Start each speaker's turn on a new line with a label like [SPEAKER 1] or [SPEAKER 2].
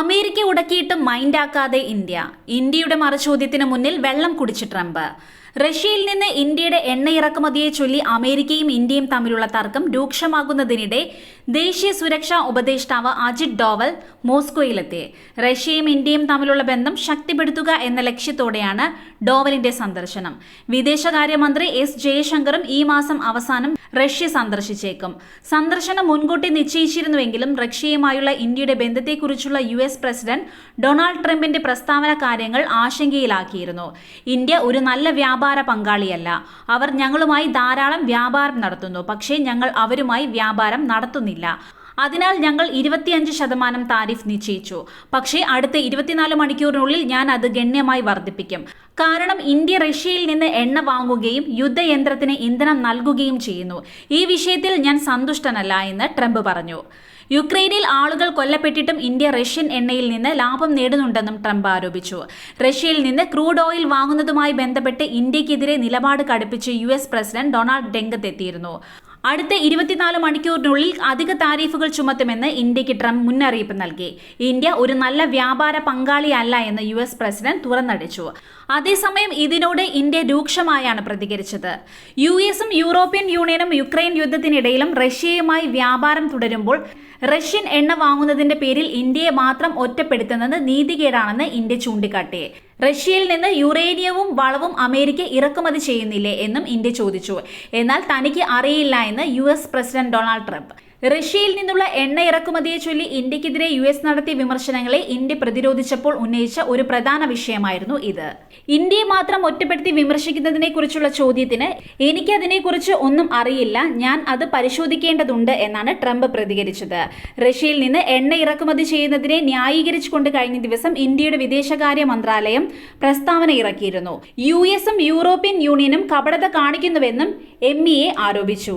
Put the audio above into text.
[SPEAKER 1] America ഉടക്കിയിട്ട് മൈൻഡാക്കാതെ India. ഇന്ത്യയുടെ മറുചോദ്യത്തിന് മുന്നിൽ വെള്ളം കുടിച്ച് ട്രംപ്. റഷ്യയിൽ നിന്ന് ഇന്ത്യയുടെ എണ്ണ ഇറക്കുമതിയെ ചൊല്ലി അമേരിക്കയും ഇന്ത്യയും തമ്മിലുള്ള തർക്കം രൂക്ഷമാകുന്നതിനിടെ ദേശീയ സുരക്ഷാ ഉപദേഷ്ടാവ് അജിത് ഡോവൽ മോസ്കോയിലെത്തി. റഷ്യയും ഇന്ത്യയും തമ്മിലുള്ള ബന്ധം ശക്തിപ്പെടുത്തുക എന്ന ലക്ഷ്യത്തോടെയാണ് ഡോവലിന്റെ സന്ദർശനം. വിദേശകാര്യമന്ത്രി എസ് ജയശങ്കറും ഈ മാസം അവസാനം റഷ്യ സന്ദർശിച്ചേക്കും. സന്ദർശനം മുൻകൂട്ടി നിശ്ചയിച്ചിരുന്നുവെങ്കിലും റഷ്യയുമായുള്ള ഇന്ത്യയുടെ ബന്ധത്തെക്കുറിച്ചുള്ള യു എസ് പ്രസിഡന്റ് ഡൊണാൾഡ് ട്രംപിന്റെ പ്രസ്താവന കാര്യങ്ങൾ ആശങ്കയിലാക്കിയിരുന്നു. ഇന്ത്യ ഒരു നല്ല വ്യാപാര പങ്കാളിയല്ല. അവർ ഞങ്ങളുമായി ധാരാളം വ്യാപാരം നടത്തുന്നു. പക്ഷേ ഞങ്ങൾ അവരുമായി വ്യാപാരം നടത്തുന്നില്ല. അതിനാൽ ഞങ്ങൾ ഇരുപത്തിയഞ്ച് ശതമാനം താരിഫ് നിശ്ചയിച്ചു. പക്ഷേ അടുത്ത ഇരുപത്തിനാല് മണിക്കൂറിനുള്ളിൽ ഞാൻ അത് ഗണ്യമായി വർദ്ധിപ്പിക്കും. കാരണം ഇന്ത്യ റഷ്യയിൽ നിന്ന് എണ്ണ വാങ്ങുകയും യുദ്ധയന്ത്രത്തിന് ഇന്ധനം നൽകുകയും ചെയ്യുന്നു. ഈ വിഷയത്തിൽ ഞാൻ സന്തുഷ്ടനല്ല എന്ന് ട്രംപ് പറഞ്ഞു. യുക്രൈനിൽ ആളുകൾ കൊല്ലപ്പെട്ടിട്ടും ഇന്ത്യ റഷ്യൻ എണ്ണയിൽ നിന്ന് ലാഭം നേടുന്നുണ്ടെന്നും ട്രംപ് ആരോപിച്ചു. റഷ്യയിൽ നിന്ന് ക്രൂഡ് ഓയിൽ വാങ്ങുന്നതുമായി ബന്ധപ്പെട്ട് ഇന്ത്യക്കെതിരെ നിലപാട് കടുപ്പിച്ച് യു പ്രസിഡന്റ് ഡൊണാൾഡ് രംഗത്തെത്തിയിരുന്നു അടുത്ത ഇരുപത്തിനാല് മണിക്കൂറിനുള്ളിൽ അധിക താരീഫുകൾ ചുമത്തുമെന്ന് ഇന്ത്യയ്ക്ക് ട്രംപ് മുന്നറിയിപ്പ് നൽകി. ഇന്ത്യ ഒരു നല്ല വ്യാപാര പങ്കാളിയല്ല എന്ന് യു എസ് പ്രസിഡന്റ് തുറന്നടിച്ചു. അതേസമയം ഇതിനോട് ഇന്ത്യ രൂക്ഷമായാണ് പ്രതികരിച്ചത്. യു എസും യൂറോപ്യൻ യൂണിയനും യുക്രൈൻ യുദ്ധത്തിനിടയിലും റഷ്യയുമായി വ്യാപാരം തുടരുമ്പോൾ റഷ്യൻ എണ്ണ വാങ്ങുന്നതിന്റെ പേരിൽ ഇന്ത്യയെ മാത്രം ഒറ്റപ്പെടുത്തുന്നത് നീതികേടാണെന്ന് ഇന്ത്യ ചൂണ്ടിക്കാട്ടി. റഷ്യയിൽ നിന്ന് യുറേനിയവും വളവും അമേരിക്ക ഇറക്കുമതി ചെയ്യുന്നില്ലേ എന്നും ഇന്ത്യ ചോദിച്ചു. എന്നാൽ തനിക്ക് അറിയില്ല എന്ന് യു പ്രസിഡന്റ് ഡൊണാൾഡ് ട്രംപ്. റഷ്യയിൽ നിന്നുള്ള എണ്ണ ഇറക്കുമതിയെ ചൊല്ലി ഇന്ത്യക്കെതിരെ യു എസ് നടത്തിയ വിമർശനങ്ങളെ ഇന്ത്യ പ്രതിരോധിച്ചപ്പോൾ ഉന്നയിച്ച ഒരു പ്രധാന വിഷയമായിരുന്നു ഇത്. ഇന്ത്യയെ മാത്രം ഒറ്റപ്പെടുത്തി വിമർശിക്കുന്നതിനെ കുറിച്ചുള്ള ചോദ്യത്തിന് എനിക്കതിനെക്കുറിച്ച് ഒന്നും അറിയില്ല ഞാൻ അത് പരിശോധിക്കേണ്ടതുണ്ട് എന്നാണ് ട്രംപ് പ്രതികരിച്ചത്. റഷ്യയിൽ നിന്ന് എണ്ണ ഇറക്കുമതി ചെയ്യുന്നതിനെ ന്യായീകരിച്ചുകൊണ്ട് കഴിഞ്ഞ ദിവസം ഇന്ത്യയുടെ വിദേശകാര്യ മന്ത്രാലയം പ്രസ്താവന ഇറക്കിയിരുന്നു. യു എസും യൂറോപ്യൻ യൂണിയനും കപടത കാണിക്കുന്നുവെന്നും എം ആരോപിച്ചു.